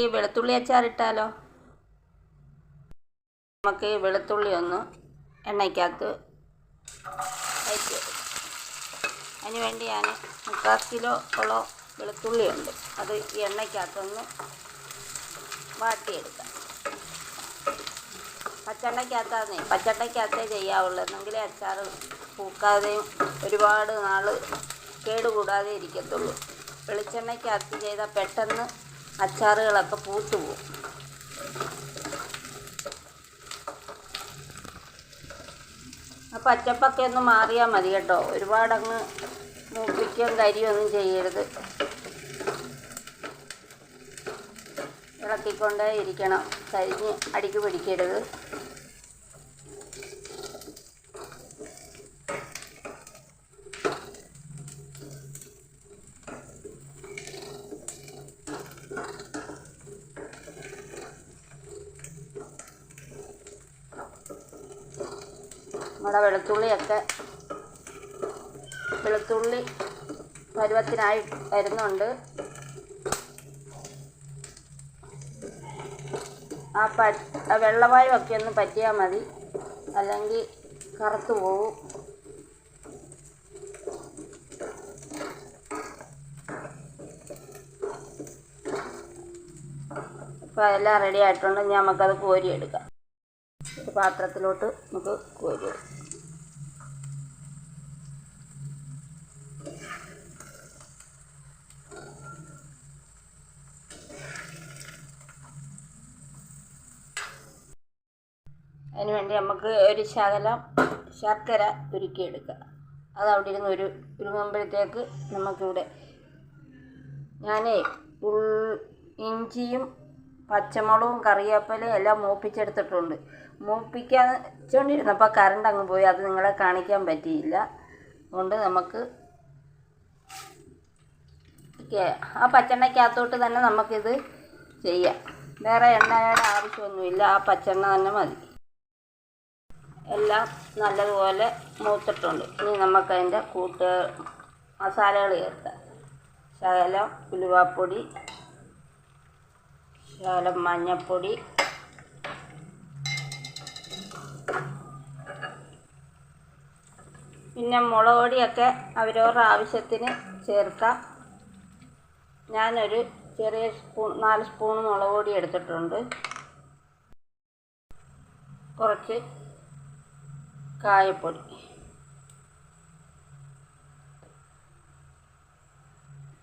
ഈ വെളുത്തുള്ളി അച്ചാറിട്ടാലോ നമുക്ക് വെളുത്തുള്ളി ഒന്ന് എണ്ണയ്ക്കകത്ത് അതിന് വേണ്ടി ഞാൻ മുക്കാൽ കിലോ ഉള്ള വെളുത്തുള്ളി ഉണ്ട്. അത് ഈ എണ്ണയ്ക്കകത്തൊന്ന് വാട്ടിയെടുക്കാം. പച്ചെണ്ണയ്ക്കകത്താന്നേ പച്ചെണ്ണയ്ക്കകത്തേ ചെയ്യാവുള്ളൂ. എന്നെങ്കിലേ അച്ചാർ പൂക്കാതെയും ഒരുപാട് നാൾ കേടുകൂടാതെ ഇരിക്കത്തുള്ളൂ. വെളിച്ചെണ്ണയ്ക്കകത്ത് ചെയ്താൽ പെട്ടെന്ന് അച്ചാറുകളൊക്കെ പൂത്തുപോകും ആ പച്ചപ്പൊക്കെ ഒന്ന് മാറിയാൽ മതി കേട്ടോ. ഒരുപാടങ്ങ് മൂപ്പിക്കുകയും കരിയൊന്നും ചെയ്യരുത്. ഇളക്കിക്കൊണ്ടേ ഇരിക്കണം. കരിഞ്ഞ് അടിക്ക് പിടിക്കരുത്. നമ്മുടെ വെളുത്തുള്ളിയൊക്കെ വെളുത്തുള്ളി പരുവത്തിനായി വരുന്നുണ്ട്. ആ പ വെള്ളവായുമൊക്കെ ഒന്ന് പറ്റിയാൽ മതി. അല്ലെങ്കിൽ കറുത്തു പോവും. അപ്പോൾ എല്ലാം റെഡി ആയിട്ടുണ്ട്. നമുക്കത് കോരിയെടുക്കാം. പാത്രത്തിലോട്ട് നമുക്ക് കോരി അതിന് വേണ്ടി നമുക്ക് ഒരു ശകലം ശർക്കര ഉരുക്കിയെടുക്കുക. അത് അവിടെ ഇരുന്ന് ഒരു ഉരുങ്ങുമ്പോഴത്തേക്ക് നമുക്കിവിടെ ഞാനേ ഇഞ്ചിയും പച്ചമുളകും കറിവേപ്പിലയും എല്ലാം മൂപ്പിച്ചെടുത്തിട്ടുണ്ട്. മൂപ്പിക്കാൻ വെച്ചുകൊണ്ടിരുന്നപ്പോൾ കറണ്ട് അങ്ങ് പോയി. അത് നിങ്ങളെ കാണിക്കാൻ പറ്റിയില്ല. അതുകൊണ്ട് നമുക്ക് ആ പച്ചെണ്ണയ്ക്കകത്തോട്ട് തന്നെ നമുക്കിത് ചെയ്യാം. വേറെ എണ്ണയുടെ ആവശ്യമൊന്നുമില്ല. ആ പച്ചെണ്ണ തന്നെ മതി. എല്ലാം നല്ലതുപോലെ മൂത്തിട്ടുണ്ട്. ഇനി നമുക്കതിന്റെ കൂട്ട് മസാലകൾ ചേർക്കാം. ശകലം ഉലുവാപ്പൊടി ശകലം മഞ്ഞൾപ്പൊടി പിന്നെ മുളക് പൊടിയൊക്കെ അവരവരുടെ ആവശ്യത്തിന് ചേർക്കാം. ഞാനൊരു ചെറിയ സ്പൂൺ നാല് സ്പൂൺ മുളക് പൊടി എടുത്തിട്ടുണ്ട്. കുറച്ച് കായപ്പൊടി.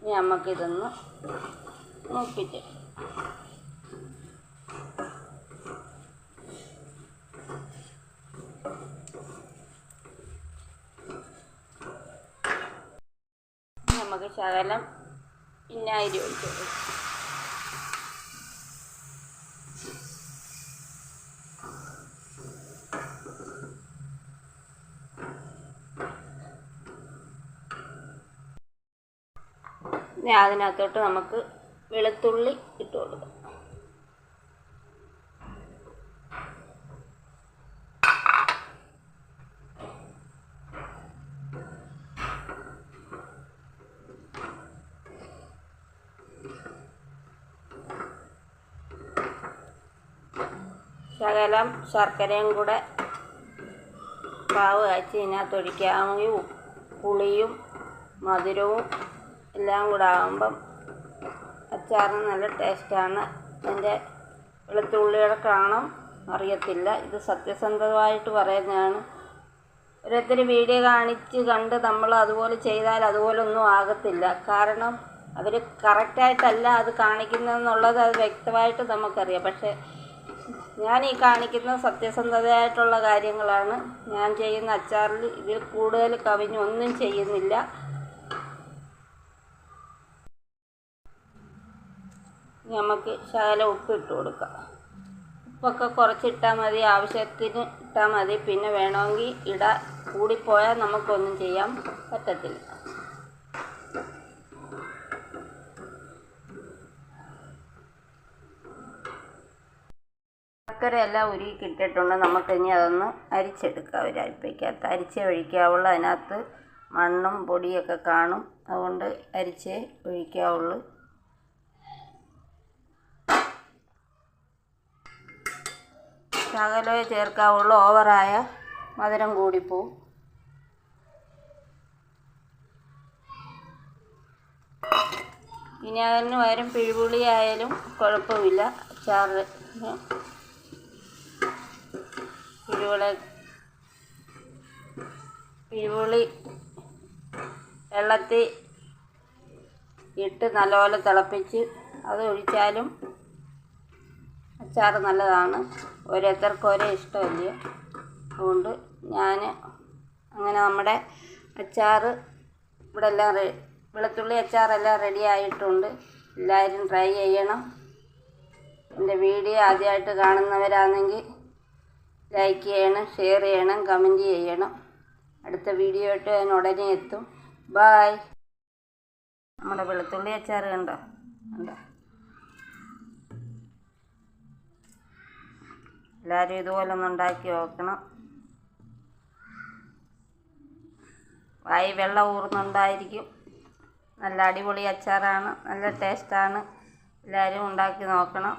ഇനി നമുക്കിതൊന്ന് മൂപ്പിച്ച് നമുക്ക് ശകലം വിനാഗിരി ഒഴിച്ചു അതിനകത്തോട്ട് നമുക്ക് വെളുത്തുള്ളി ഇട്ട് കൊടുക്കാം. ശകലം ശർക്കരയും കൂടെ പാവ് കാച്ചി ഇതിനകത്ത് ഒഴിക്കാമെങ്കിൽ ഉപ്പ് പുളിയും മധുരവും എല്ലാം കൂടെ ആകുമ്പം അച്ചാറിന് നല്ല ടേസ്റ്റാണ്. അതിന്റെ വെളുത്തുള്ളിയുടെ കാണും. അറിയത്തില്ല. ഇത് സത്യസന്ധമായിട്ട് പറയുന്നതാണ്. ഓരോരുത്തർ വീഡിയോ കാണിച്ച് കണ്ട് നമ്മൾ അതുപോലെ ചെയ്താൽ അതുപോലെ ഒന്നും ആകത്തില്ല. കാരണം അവർ കറക്റ്റായിട്ടല്ല അത് കാണിക്കുന്നതെന്നുള്ളത് അത് വ്യക്തമായിട്ട് നമുക്കറിയാം. പക്ഷേ ഞാൻ ഈ കാണിക്കുന്ന സത്യസന്ധതയായിട്ടുള്ള കാര്യങ്ങളാണ്. ഞാൻ ചെയ്യുന്ന അച്ചാറിൽ ഇതിൽ കൂടുതൽ കവിഞ്ഞൊന്നും ചെയ്യുന്നില്ല. നമുക്ക് ശകലം ഉപ്പ് ഇട്ട് കൊടുക്കാം. ഉപ്പൊക്കെ കുറച്ചിട്ടാൽ മതി ആവശ്യത്തിന് ഇട്ടാൽ മതി. പിന്നെ വേണമെങ്കിൽ ഇട കൂടിപ്പോയാൽ നമുക്കൊന്നും ചെയ്യാൻ പറ്റത്തില്ല. ശർക്കരയെല്ലാം ഉരുകി കിട്ടിയിട്ടുണ്ട്. നമുക്കിനി അതൊന്ന് അരിച്ചെടുക്കാം. ഒരു അരിപ്പയ്ക്കകത്ത് അരിച്ചേ ഒഴിക്കാവുള്ളൂ. അതിനകത്ത് മണ്ണും പൊടിയൊക്കെ കാണും. അതുകൊണ്ട് അരിച്ചേ ഒഴിക്കാവുള്ളൂ. ശകലമേ ചേർക്കാവുള്ളൂ ഓവറായ മധുരം കൂടിപ്പോവും ഇനി അതിന് വരും പിഴിപുളി ആയാലും കുഴപ്പമില്ല. ചാറ് പിഴിപുളി പിഴിപുളി വെള്ളത്തിൽ ഇട്ട് നല്ലപോലെ തിളപ്പിച്ച് അത് ഒഴിച്ചാലും അച്ചാറ് നല്ലതാണ്. ഓരോരുത്തർക്കും ഓരോ ഇഷ്ടമല്ലേ? അതുകൊണ്ട് ഞാൻ അങ്ങനെ നമ്മുടെ അച്ചാർ ഇവിടെ എല്ലാം റെ വെളുത്തുള്ളി അച്ചാറെല്ലാം റെഡി ആയിട്ടുണ്ട്. എല്ലാവരും ട്രൈ ചെയ്യണം. എന്റെ വീഡിയോ ആദ്യമായിട്ട് കാണുന്നവരാണെങ്കിൽ ലൈക്ക് ചെയ്യണം ഷെയർ ചെയ്യണം കമന്റ് ചെയ്യണം. അടുത്ത വീഡിയോ ആയിട്ട് ഞാൻ ഉടനെ എത്തും. ബായ്. നമ്മുടെ വെളുത്തുള്ളി അച്ചാർ കണ്ടോ? കണ്ടോ? എല്ലാവരും ഇതുപോലെ ഒന്ന് ഉണ്ടാക്കി നോക്കണം. വായി വെള്ളം ഊറുന്നുണ്ടായിരിക്കും. നല്ല അടിപൊളി അച്ചാറാണ്. നല്ല ടേസ്റ്റാണ് എല്ലാവരും ഉണ്ടാക്കി നോക്കണം.